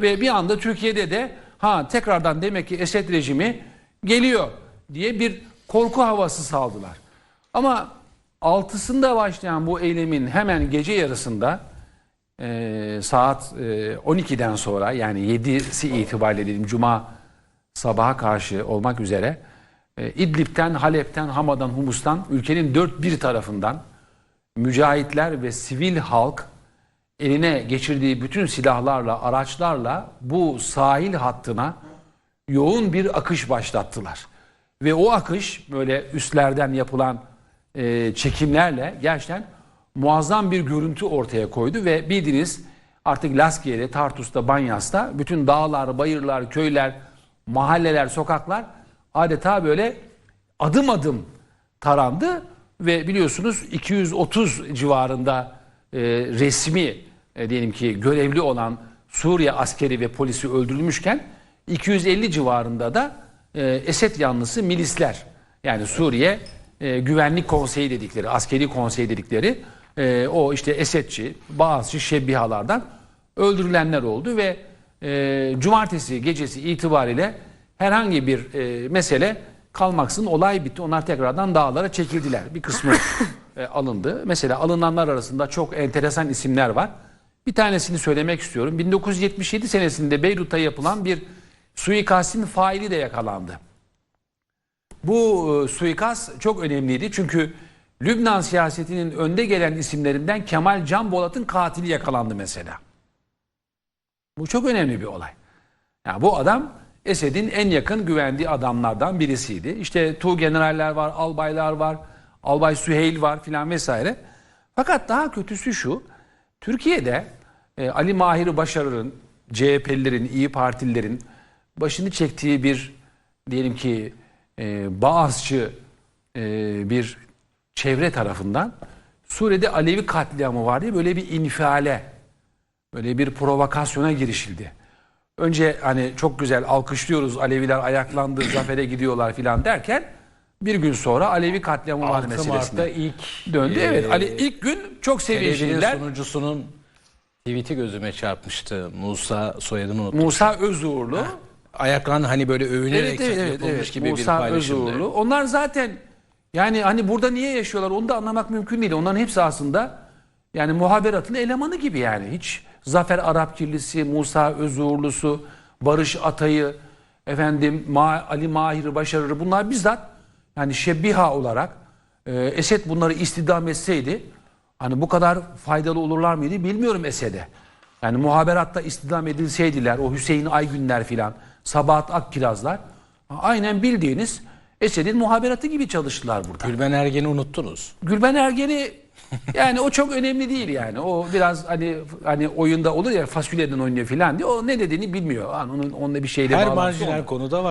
Ve bir anda Türkiye'de de ha tekrardan demek ki Esed rejimi geliyor diye bir korku havası saldılar. Ama altısında başlayan bu eylemin hemen gece yarısında e, saat e, 12'den sonra yani 7'si itibariyle dedim Cuma sabaha karşı olmak üzere e, İdlib'ten, Halep'ten, Hama'dan, Humus'tan ülkenin dört bir tarafından mücahitler ve sivil halk eline geçirdiği bütün silahlarla, araçlarla bu sahil hattına yoğun bir akış başlattılar. Ve o akış böyle üstlerden yapılan e, çekimlerle gerçekten muazzam bir görüntü ortaya koydu ve bildiğiniz artık Laskiye'de, Tartus'ta, Banyas'ta bütün dağlar, bayırlar, köyler, mahalleler, sokaklar adeta böyle adım adım tarandı ve biliyorsunuz 230 civarında e, resmi e, diyelim ki görevli olan Suriye askeri ve polisi öldürülmüşken 250 civarında da e, Esed yanlısı milisler yani Suriye e, Güvenlik Konseyi dedikleri, askeri konsey dedikleri e, o işte Esedçi, Bağızçı, Şebbihalardan öldürülenler oldu ve e, cumartesi gecesi itibariyle herhangi bir e, mesele kalmaksızın olay bitti. Onlar tekrardan dağlara çekildiler. Bir kısmı e, alındı. Mesela alınanlar arasında çok enteresan isimler var. Bir tanesini söylemek istiyorum. 1977 senesinde Beyrut'ta yapılan bir suikastin faili de yakalandı. Bu e, suikast çok önemliydi çünkü Lübnan siyasetinin önde gelen isimlerinden Kemal Can Bolat'ın katili yakalandı mesela. Bu çok önemli bir olay. Yani bu adam Esed'in en yakın güvendiği adamlardan birisiydi. İşte Tu generaller var, albaylar var, albay Süheyl var filan vesaire. Fakat daha kötüsü şu. Türkiye'de e, Ali Mahir Başarır'ın, CHP'lilerin, İyi Partililerin başını çektiği bir diyelim ki e, Bağızçı e, bir çevre tarafından Suriye'de Alevi katliamı var diye böyle bir infiale, böyle bir provokasyona girişildi. Önce hani çok güzel alkışlıyoruz Aleviler ayaklandı, zafere gidiyorlar filan derken bir gün sonra Alevi katliamı var 6 meselesine Mart'ta ilk döndü. e, evet Ali ilk gün çok televizyon sevinçliler. sunucusunun tweet'i gözüme çarpmıştı. Musa soyadını unuttum. Musa Özuğurlu. Ayaklan hani böyle övünerek yapılmış evet. gibi Musa bir paylaşımdı. Özuğurlu. Onlar zaten yani hani burada niye yaşıyorlar onu da anlamak mümkün değil. Onların hepsi aslında yani muhaberatın elemanı gibi yani. Hiç Zafer Arapkirlisi, Musa Özuğurlusu, Barış Atay'ı, efendim Ma- Ali Mahir Başarır'ı bunlar bizzat yani şebbiha olarak e, Esed bunları istidam etseydi hani bu kadar faydalı olurlar mıydı bilmiyorum Esed'e. Yani muhaberatta istidam edilseydiler o Hüseyin Aygünler filan Sabahat Akkirazlar aynen bildiğiniz Esed'in muhaberatı gibi çalıştılar burada. Gülben Ergen'i unuttunuz. Gülben Ergen'i yani o çok önemli değil yani. O biraz hani hani oyunda olur ya fasulyeden oynuyor filan diye. O ne dediğini bilmiyor. Yani onun onunla bir şeyle Her bağlantısı marjinal olmuyor. konuda var.